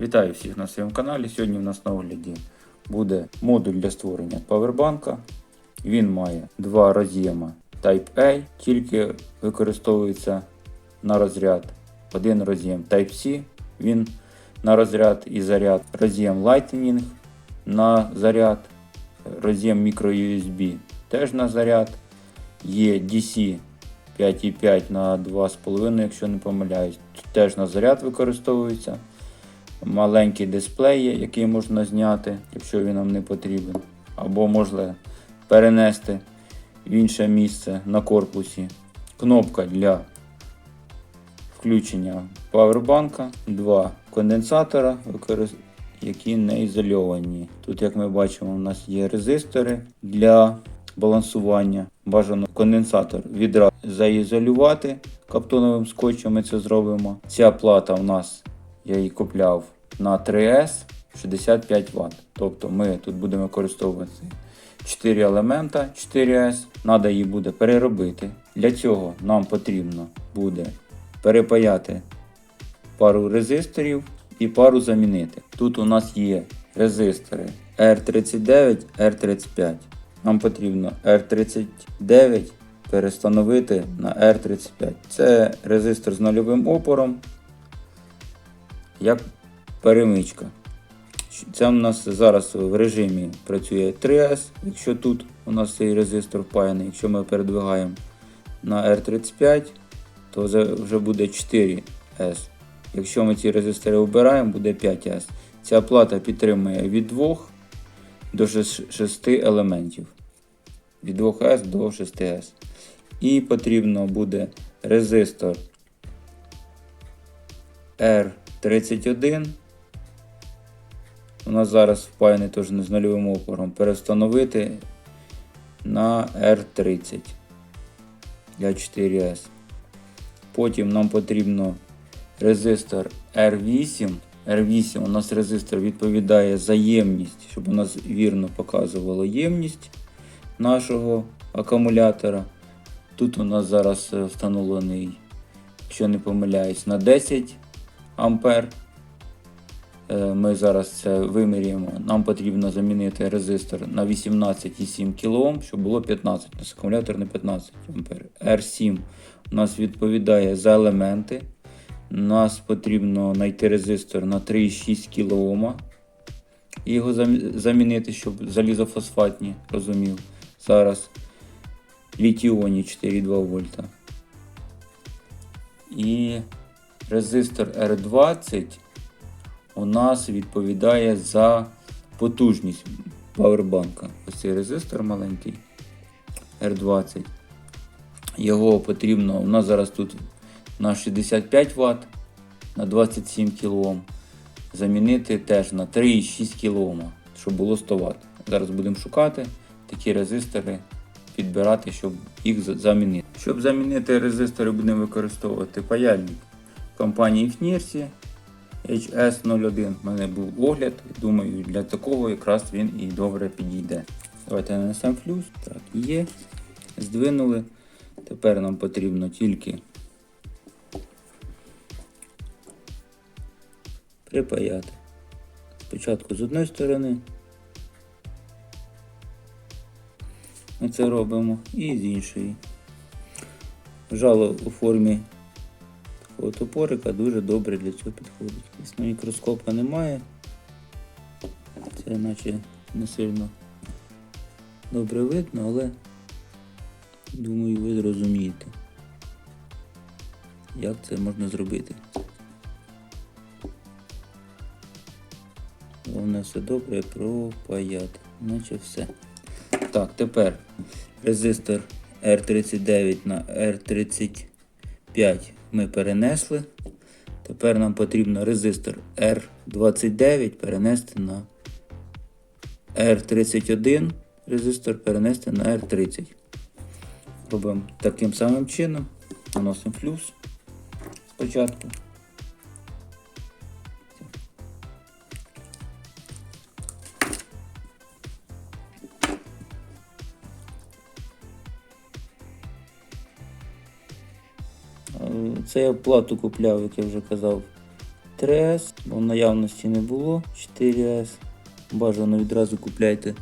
Вітаю всіх на своєму каналі. Сьогодні в нас на огляді буде модуль для створення павербанка. Він має два роз'єма Type-A, тільки використовується на розряд. Один роз'єм Type-C, він на розряд і заряд. Роз'єм Lightning на заряд. Роз'єм microUSB теж на заряд. Є DC 5,5 на 2,5, якщо не помиляюсь, теж на заряд використовується. Маленький дисплей, який можна зняти, якщо він нам не потрібен. Або можна перенести в інше місце на корпусі. Кнопка для включення павербанка, два конденсатора, які не ізольовані. Тут, як ми бачимо, у нас є резистори для балансування. Бажано конденсатор відразу заізолювати каптоновим скотчем. Ми це зробимо. Ця плата у нас я її купляв на 3S 65 Вт. Тобто ми тут будемо використовувати 4 елемента 4S. Надо її буде переробити. Для цього нам потрібно буде перепаяти пару резисторів і пару замінити. Тут у нас є резистори R39, R35. Нам потрібно R39 перестановити на R35. Це резистор з нульовим опором, як перемичка. Це у нас зараз в режимі працює 3S, якщо тут у нас цей резистор впаяний, якщо ми передвигаємо на R35, то вже буде 4S. Якщо ми ці резистори обираємо, буде 5S. Ця плата підтримує від 2 до 6 елементів. Від 2S до 6S. І потрібно буде резистор R31. У нас зараз впаяний теж з нульовим опором. Перестановити на R30 для 4S. Потім нам потрібно резистор R8. R8 у нас резистор відповідає за ємність, щоб у нас вірно показувало ємність нашого акумулятора. Тут у нас зараз встановлений, якщо не помиляюсь, на 10 ампер. Е, Ми зараз це вимірюємо. Нам потрібно замінити резистор на 18,7 кОм, щоб було 15. У нас акумулятор на 15 ампер. R7 у нас відповідає за елементи. Нас потрібно знайти резистор на 3,6 кОм. І його замінити, щоб залізофосфатні, розумів. Зараз літіоні 4,2 вольта. І резистор R20 у нас відповідає за потужність павербанка. Ось цей резистор маленький R20. Його потрібно, у нас зараз тут на 65 Вт на 27 кОм. Замінити теж на 3,6 кОм, щоб було 100 Вт. Зараз будемо шукати такі резистори, підбирати, щоб їх замінити. Щоб замінити резистори, будемо використовувати паяльник компанії Fnirsi HS01. У мене був огляд. Думаю, для такого якраз він і добре підійде. Давайте нанесемо флюс. Так, є. Здвинули. Тепер нам потрібно тільки припаяти. Спочатку з одної сторони. Ми це робимо і з іншої. Жало у формі такого топорика дуже добре для цього підходить. Звісно, мікроскопа немає. Це наче не сильно добре видно, але думаю, ви зрозумієте, як це можна зробити. Головне все добре пропаяти. Наче все. Так, тепер резистор R39 на R35 ми перенесли. Тепер нам потрібно резистор R29 перенести на R31, резистор перенести на R30. Робимо таким самим чином. Наносимо флюс спочатку. Це я плату купляв, як я вже казав, 3С, бо наявності не було 4С. Бажано відразу купляйте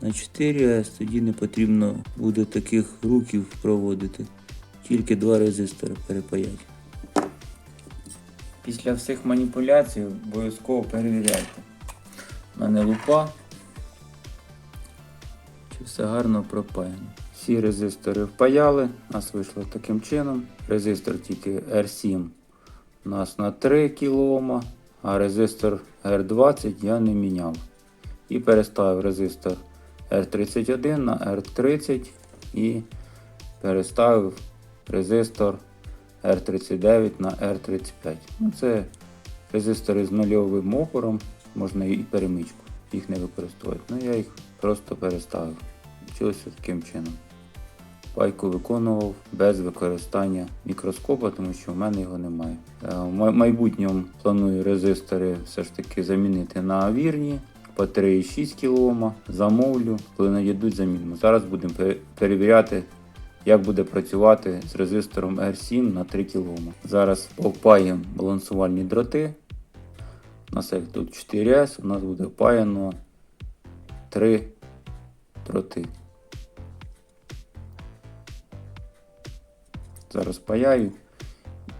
на 4С, тоді не потрібно буде таких руків проводити. Тільки два резистори перепаять. Після всіх маніпуляцій обов'язково перевіряйте. У мене лупа. Чи все гарно пропаяно. Всі резистори впаяли, у нас вийшло таким чином. Резистор тільки R7 у нас на 3 кОм, а резистор R20 я не міняв. І переставив резистор R31 на R30 і переставив резистор R39 на R35. Ну, це резистори з нульовим опором, можна і перемичку, їх не використовувати. Ну я їх просто переставив. Вчилося таким чином. Пайку виконував без використання мікроскопа, тому що в мене його немає. Е, В майбутньому планую резистори все ж таки замінити на вірні по 3,6 кОм. Замовлю, коли надійдуть замінимо. Зараз будемо перевіряти, як буде працювати з резистором R7 на 3 кОм. Зараз попаємо балансувальні дроти. У нас як тут 4С, у нас буде впаяно 3 дроти. Зараз паяю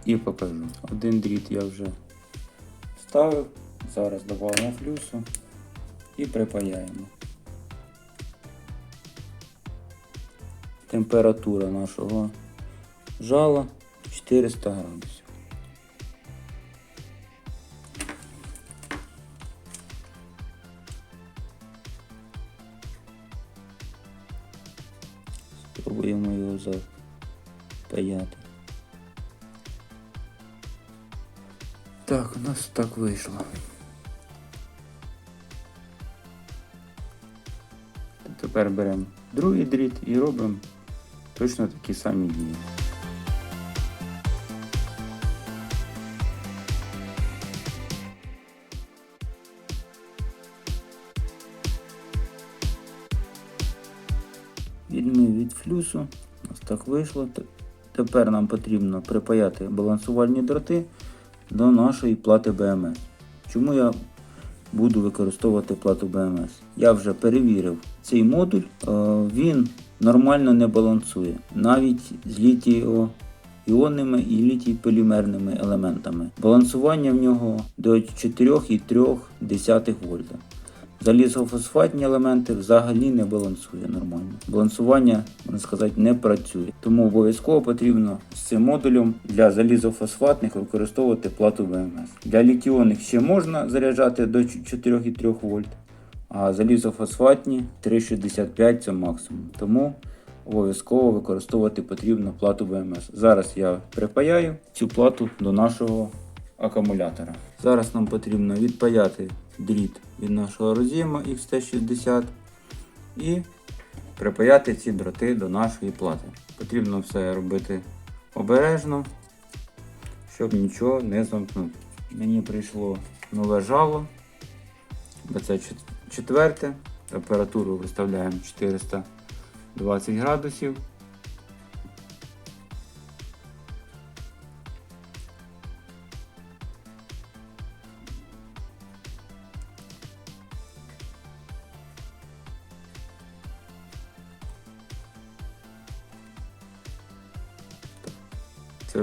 і покажу. Один дріт я вже вставив. Зараз додамо флюсу і припаяємо. Температура нашого жала 400 градусів. Спробуємо його запаяти. Так, у нас так вийшло. Тепер беремо другий дріт і робимо точно такі самі дії. Відмив від флюсу. Ось так вийшло. Тепер нам потрібно припаяти балансувальні дроти до нашої плати BMS. Чому я буду використовувати плату BMS? Я вже перевірив цей модуль, е, він нормально не балансує, навіть з літіо іонними і літій-полімерними елементами. Балансування в нього до 4,3 вольта. Залізофосфатні елементи взагалі не балансує нормально. Балансування, можна сказати, не працює. Тому обов'язково потрібно з цим модулем для залізофосфатних використовувати плату БМС. Для літіонних ще можна заряджати до 4,3 вольт, а залізофосфатні 3,65 це максимум. Тому обов'язково використовувати потрібно плату БМС. Зараз я припаяю цю плату до нашого акумулятора. Зараз нам потрібно відпаяти дріт від нашого роз'єму XT60 і припаяти ці дроти до нашої плати. Потрібно все робити обережно, щоб нічого не замкнути. Мені прийшло нове жало, бо це четверте. Температуру виставляємо 420 градусів.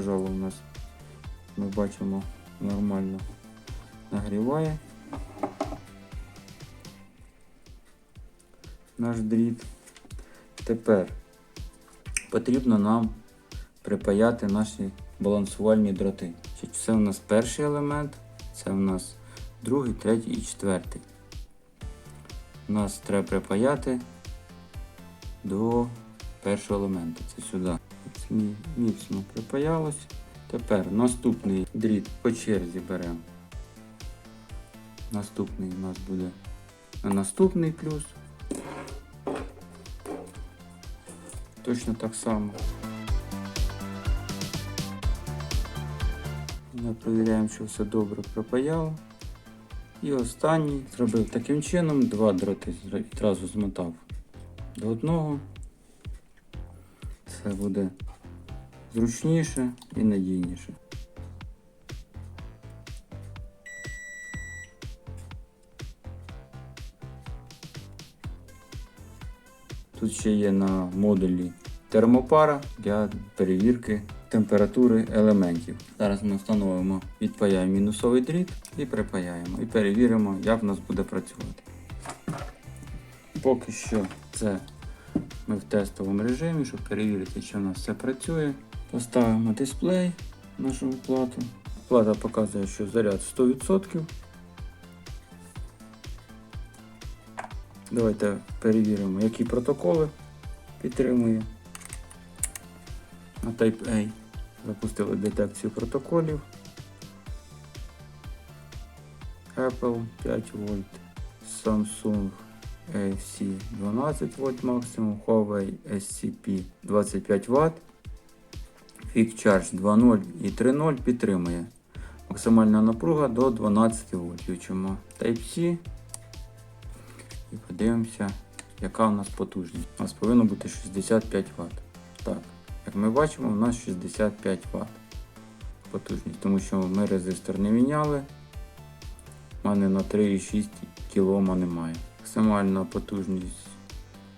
Це жало у нас, ми бачимо, нормально нагріває наш дріт. Тепер потрібно нам припаяти наші балансувальні дроти. Це у нас перший елемент, це у нас другий, третій і четвертий. У нас треба припаяти до першого елементу. Це сюди. Міцно припаялось. Тепер наступний дріт по черзі беремо. Наступний у нас буде на наступний плюс. Точно так само. Ми перевіряємо, що все добре пропаяло. І останній зробив таким чином, два дроти відразу змотав до одного. Це буде зручніше і надійніше. Тут ще є на модулі термопара для перевірки температури елементів. Зараз ми встановимо, відпаяємо мінусовий дріт і припаяємо. І перевіримо, як в нас буде працювати. Поки що це ми в тестовому режимі, щоб перевірити, чи в нас все працює. Поставимо дисплей нашого плату. Плата показує, що заряд 100%. Давайте перевіримо, які протоколи підтримує. На Type-A запустили детекцію протоколів. Apple 5 вольт, Samsung AFC 12 вольт максимум, Huawei SCP 25 Вт, FickCharge 2.0 і 3.0 підтримує. Максимальна напруга до 12 вольт. Включимо Type-C і подивимося, яка у нас потужність. У нас повинно бути 65 Вт. Так, як ми бачимо, у нас 65 Вт потужність, тому що ми резистор не міняли. У мене на 3,6 кОм немає. Максимальна потужність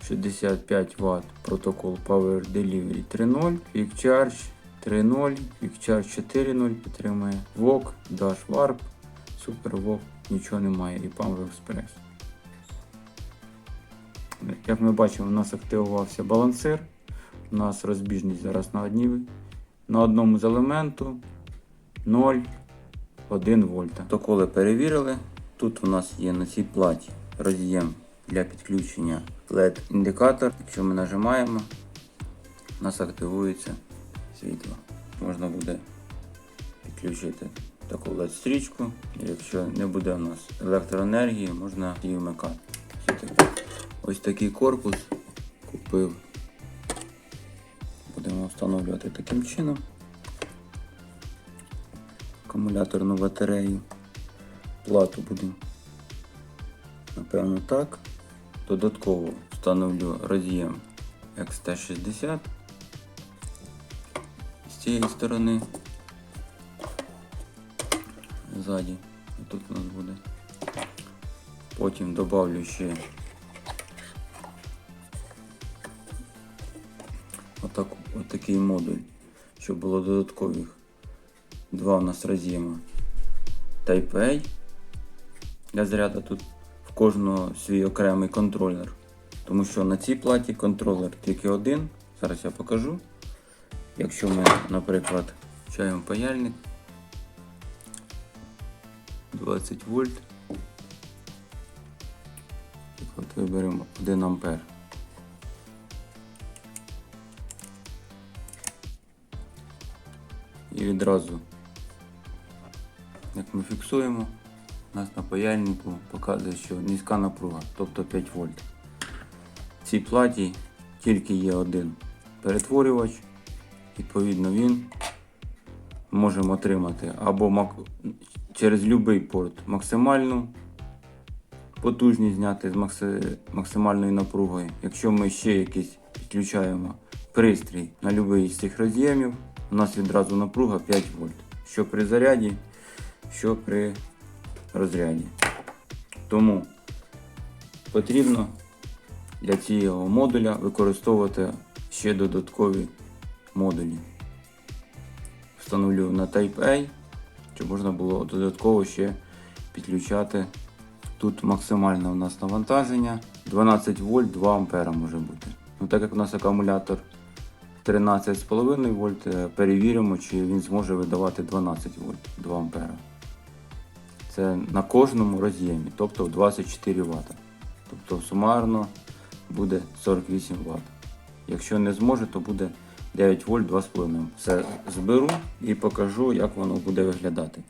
65 Вт. Протокол Power Delivery 3.0, Quick Charge 3.0, QuickCharge 4.0 підтримує. VOG, Dash Warp, Super VOG, нічого немає і Power Express. Як ми бачимо, у нас активувався балансир. У нас розбіжність зараз на одній, на одному з елементу 0,1 вольта. Протоколи перевірили. Тут у нас є на цій платі роз'єм для підключення LED-індикатор. Якщо ми нажимаємо, у нас активується світло. Можна буде підключити таку LED-стрічку. Якщо не буде у нас електроенергії, можна її вмикати. Ось такий корпус купив. Будемо встановлювати таким чином. Акумуляторну батарею. Плату будемо. Напевно так. Додатково встановлю роз'єм XT60 з цієї сторони. Ззаді. Тут у нас буде. Потім додавлю ще отак, отакий модуль, щоб було додаткових два у нас роз'єма Type-A для заряду тут в кожного свій окремий контролер. Тому що на цій платі контролер тільки один. Зараз я покажу. Якщо ми, наприклад, включаємо паяльник 20 вольт. От виберемо 1 ампер. І відразу, як ми фіксуємо, у нас на паяльнику показує, що низька напруга, тобто 5 вольт. В цій платі тільки є один перетворювач, відповідно він можемо отримати або мак- через будь-який порт максимальну потужність зняти з макси- максимальною напругою. Якщо ми ще якийсь підключаємо пристрій на будь-який з цих роз'ємів, у нас відразу напруга 5 вольт. Що при заряді, що при розряді. Тому потрібно для цього модуля використовувати ще додаткові модулі. Встановлю на Type-A, щоб можна було додатково ще підключати. Тут максимальне у нас навантаження 12 вольт 2 ампера може бути. Ну, так як у нас акумулятор 13,5 вольт, е, перевіримо, чи він зможе видавати 12 вольт 2 ампера. Це на кожному роз'ємі, тобто 24 Вт. Тобто сумарно буде 48 Вт. Якщо не зможе, то буде 9 вольт 2,5. Все зберу і покажу, як воно буде виглядати.